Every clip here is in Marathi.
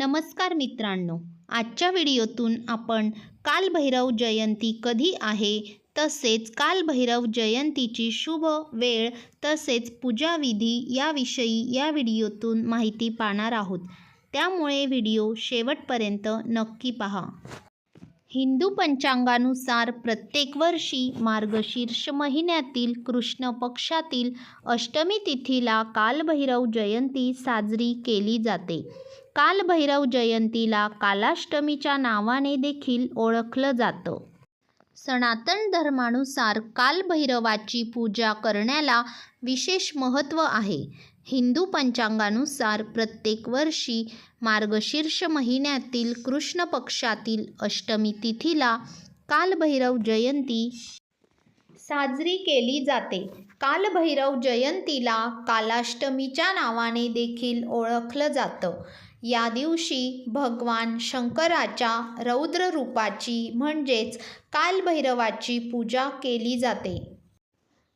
नमस्कार मित्रांनो आजच्या व्हिडिओतून आपण कालभैरव जयंती कधी आहे? तसेच कालभैरव जयंतीची शुभ वेळ तसेच पूजाविधी याविषयी या व्हिडिओतून माहिती पाहणार आहोत. त्यामुळे व्हिडिओ शेवटपर्यंत नक्की पहा. हिंदू पंचांगानुसार प्रत्येक वर्षी मार्गशीर्ष महिन्यातील कृष्ण पक्षातील अष्टमी तिथीला कालभैरव जयंती साजरी केली जाते. कालभैरव जयंतीला कालाष्टमीच्या नावाने देखील ओळखलं जातं. सनातन धर्मानुसार कालभैरवाची पूजा करण्याला विशेष महत्त्व आहे. हिंदू पंचांगानुसार प्रत्येक वर्षी मार्गशीर्ष महिन्यातील कृष्ण पक्षातील अष्टमी तिथीला कालभैरव जयंती साजरी केली जाते. कालभैरव जयंतीला कालाष्टमीच्या नावाने देखील ओळखलं जातं. या दिवशी भगवान शंकराच्या रौद्र रूपाची म्हणजेच कालभैरवाची पूजा केली जाते.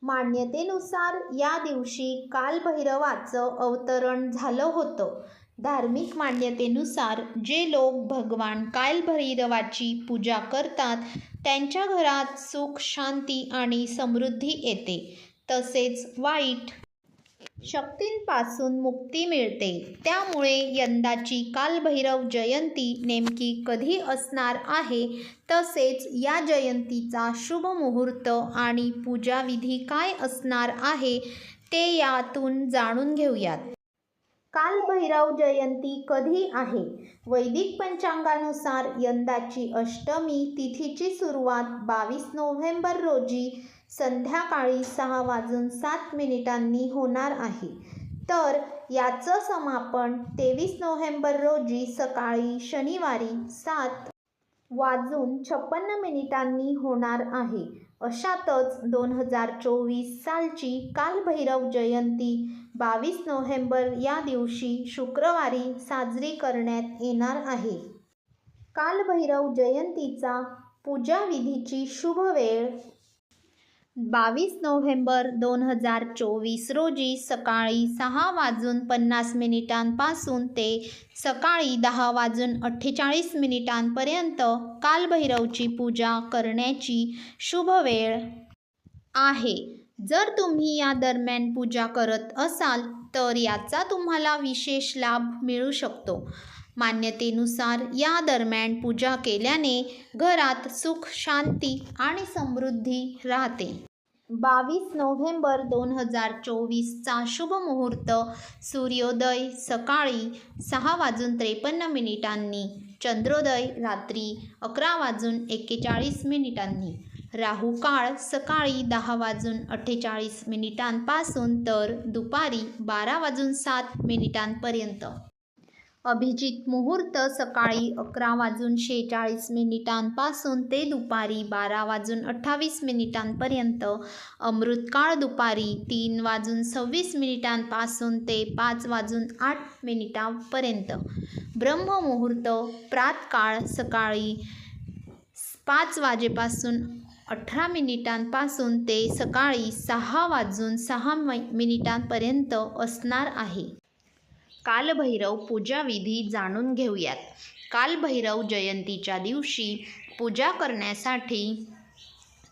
मान्यतेनुसार या दिवशी कालभैरवाचं अवतरण झालं होतं. धार्मिक मान्यतेनुसार जे लोक भगवान कालभैरवाची पूजा करतात त्यांच्या घरात सुख शांती आणि समृद्धी येते. तसेच वाईट शक्तींपासून मुक्ती मिळते. त्यामुळे यंदाची कालभैरव जयंती नेमकी कधी असणार आहे? तसेच या जयंतीचा शुभ मुहूर्त आणि पूजाविधी काय असणार आहे ते यातून जाणून घेऊयात. कालभैरव जयंती कधी आहे? वैदिक पंचांगानुसार यंदाची अष्टमी तिथीची सुरुवात बावीस नोव्हेंबर रोजी संध्याकाळी सहा वाजून सात मिनिटांनी होणार आहे. तर याचं समापन तेवीस नोव्हेंबर रोजी सकाळी शनिवारी सात वाजून छप्पन्न मिनिटांनी होणार आहे. अशातच दोन हजार चोवीस सालची कालभैरव जयंती बावीस नोव्हेंबर या दिवशी शुक्रवारी साजरी करण्यात येणार आहे. कालभैरव जयंतीचा पूजाविधीची शुभ वेळ बावीस नोव्हेंबर दोन हजार चोवीस रोजी सकाळी सहा वाजून पन्नास मिनिटांपासून ते सकाळी दहा वाजून अठ्ठेचाळीस मिनिटांपर्यंत कालभैरवची पूजा करण्याची शुभ वेळ आहे. जर तुम्ही या दरम्यान पूजा करत असाल तर याचा तुम्हाला विशेष लाभ मिळू शकतो. मान्यतेनुसार या दरम्यान पूजा केल्याने घरात सुख शांती आणि समृद्धी राहते. बावीस नोव्हेंबर दोन हजार चोवीसचा शुभ मुहूर्त सूर्योदय सकाळी सहा वाजून त्रेपन्न मिनिटांनी चंद्रोदय रात्री अकरा वाजून एक्केचाळीस मिनिटांनी राहू काळ सकाळी दहा वाजून अठ्ठेचाळीस मिनिटांपासून तर दुपारी बारा वाजून सात मिनिटांपर्यंत. अभिजित मुहूर्त सकाळी अकरा वाजून शेहेचाळीस मिनिटांपासून ते दुपारी बारा वाजून अठ्ठावीस मिनिटांपर्यंत. अमृतकाळ दुपारी तीन वाजून सव्वीस मिनिटांपासून ते पाच वाजून आठ मिनिटांपर्यंत. ब्रह्ममुहूर्त प्रातकाळ सकाळी पाच वाजेपासून अठरा मिनिटांपासून ते सकाळी सहा वाजून सहा मै मिनिटांपर्यंत असणार आहे. कालभैरव पूजाविधी जाणून घेऊयात. कालभैरव जयंतीच्या दिवशी पूजा करण्यासाठी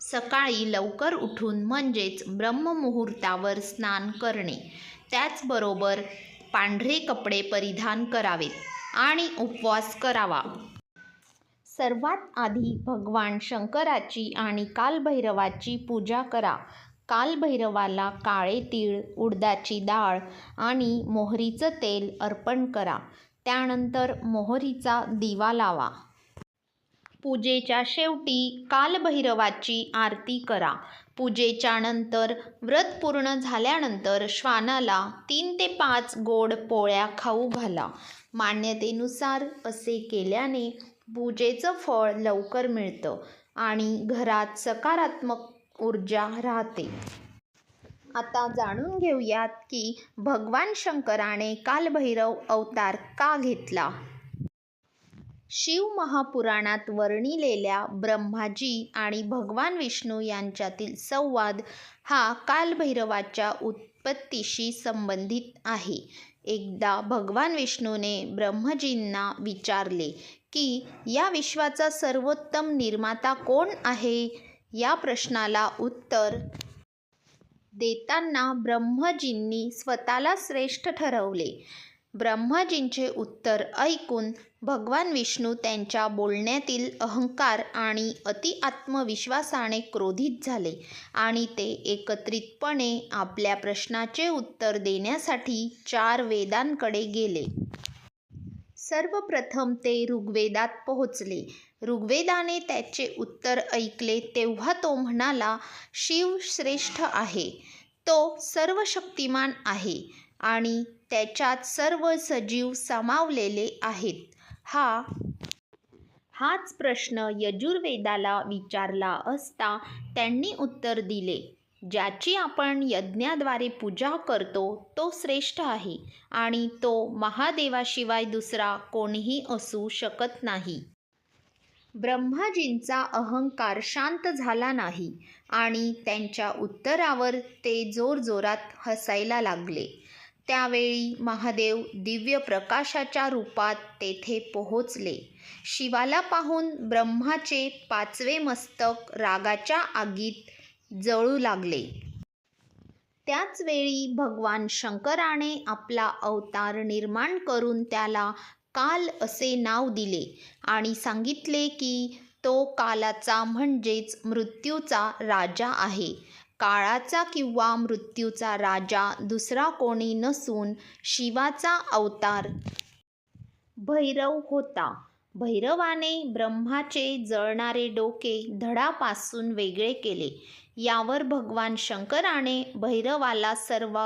सकाळी लवकर उठून म्हणजेच ब्रह्ममुहूर्तावर स्नान करणे. त्याचबरोबर पांढरे कपडे परिधान करावेत आणि उपवास करावा. सर्वात आधी भगवान शंकराची आणि कालभैरवाची पूजा करा. कालभैरवाला काळे तीळ उडदाची डाळ आणि मोहरीचं तेल अर्पण करा. त्यानंतर मोहरीचा दिवा लावा. पूजेच्या शेवटी कालभैरवाची आरती करा. पूजेच्या नंतर व्रत पूर्ण झाल्यानंतर श्वानाला तीन ते पाच गोड पोळ्या खाऊ घाला. मान्यतेनुसार असे केल्याने पूजेचं फळ लवकर मिळतं आणि घरात सकारात्मक ऊर्जा राहते. आता जाणून घेऊयात की भगवान शंकराने कालभैरव अवतार का घेतला? शिव महापुराणात वर्णिलेल्या ब्रह्माजी आणि भगवान विष्णू यांच्यातील संवाद हा कालभैरवाच्या उत्पत्तीशी संबंधित आहे. एकदा भगवान विष्णूने ब्रह्मजींना विचारले की या विश्वाचा सर्वोत्तम निर्माता कोण आहे? या प्रश्नाला उत्तर देताना ब्रह्मजींनी स्वतःला श्रेष्ठ ठरवले. ब्रह्मजींचे उत्तर ऐकून भगवान विष्णू त्यांच्या बोलण्यातील अहंकार आणि अति आत्मविश्वासाने क्रोधित झाले आणि ते एकत्रितपणे आपल्या प्रश्नाचे उत्तर देण्यासाठी चार वेदांकडे गेले. सर्वप्रथम ते ऋग्वेदात पोहोचले. ऋग्वेदाने त्याचे उत्तर ऐकले तेव्हा तो म्हणाला शिव श्रेष्ठ आहे. तो सर्वशक्तिमान आहे आणि त्याच्यात सर्व सजीव सामावलेले आहेत. हा हाच प्रश्न यजुर्वेदाला विचारला असता त्यांनी उत्तर दिले ज्याची आपण यज्ञाद्वारे पूजा करतो तो श्रेष्ठ आहे आणि तो महादेवाशिवाय दुसरा कोणीही असू शकत नाही. ब्रह्माजींचा अहंकार शांत झाला नाही आणि त्यांच्या उत्तरावर ते जोरजोरात हसायला लागले. त्यावेळी महादेव दिव्य प्रकाशाच्या रूपात तेथे पोहोचले. शिवाला पाहून ब्रह्माचे पाचवे मस्तक रागाच्या आगीत जळू लागले. त्याच वेळी भगवान शंकराने आपला अवतार निर्माण करून त्याला काल असे नाव दिले आणि सांगितले की तो कालाचा म्हणजेच मृत्यूचा राजा आहे. काळाचा किंवा मृत्यूचा राजा दुसरा कोणी नसून शिवाचा अवतार भैरव होता. भैरवाने ब्रह्माचे जळणारे डोके धडापासून वेगळे केले. यावर भगवान शंकराने भैरवाला सर्व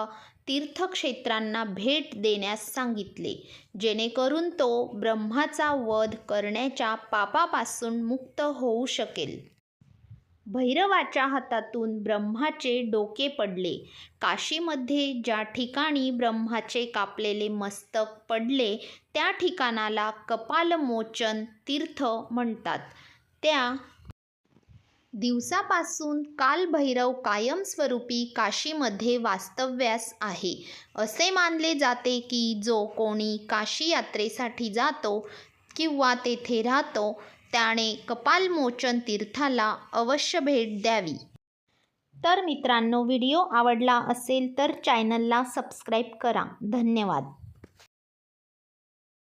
तीर्थक्षेत्रांना भेट देण्यास सांगितले. जेणेकरून तो ब्रह्माचा वध करण्याच्या पापापासून मुक्त होऊ शकेल. भैरवाच्या हातातून ब्रह्माचे डोके पडले. काशीमध्ये ज्या ठिकाणी ब्रह्माचे कापलेले मस्तक पडले त्या ठिकाणाला कपालमोचन तीर्थ म्हणतात. त्या दिवसापासून कालभैरव कायमस्वरूपी काशीमध्ये वास्तव्यास आहे. असे मानले जाते की जो कोणी काशी यात्रेसाठी जातो किंवा तेथे राहतो त्याने कपालमोचन तीर्थाला अवश्य भेट द्यावी. तर मित्रांनो व्हिडिओ आवडला असेल तर चॅनलला सबस्क्राईब करा. धन्यवाद.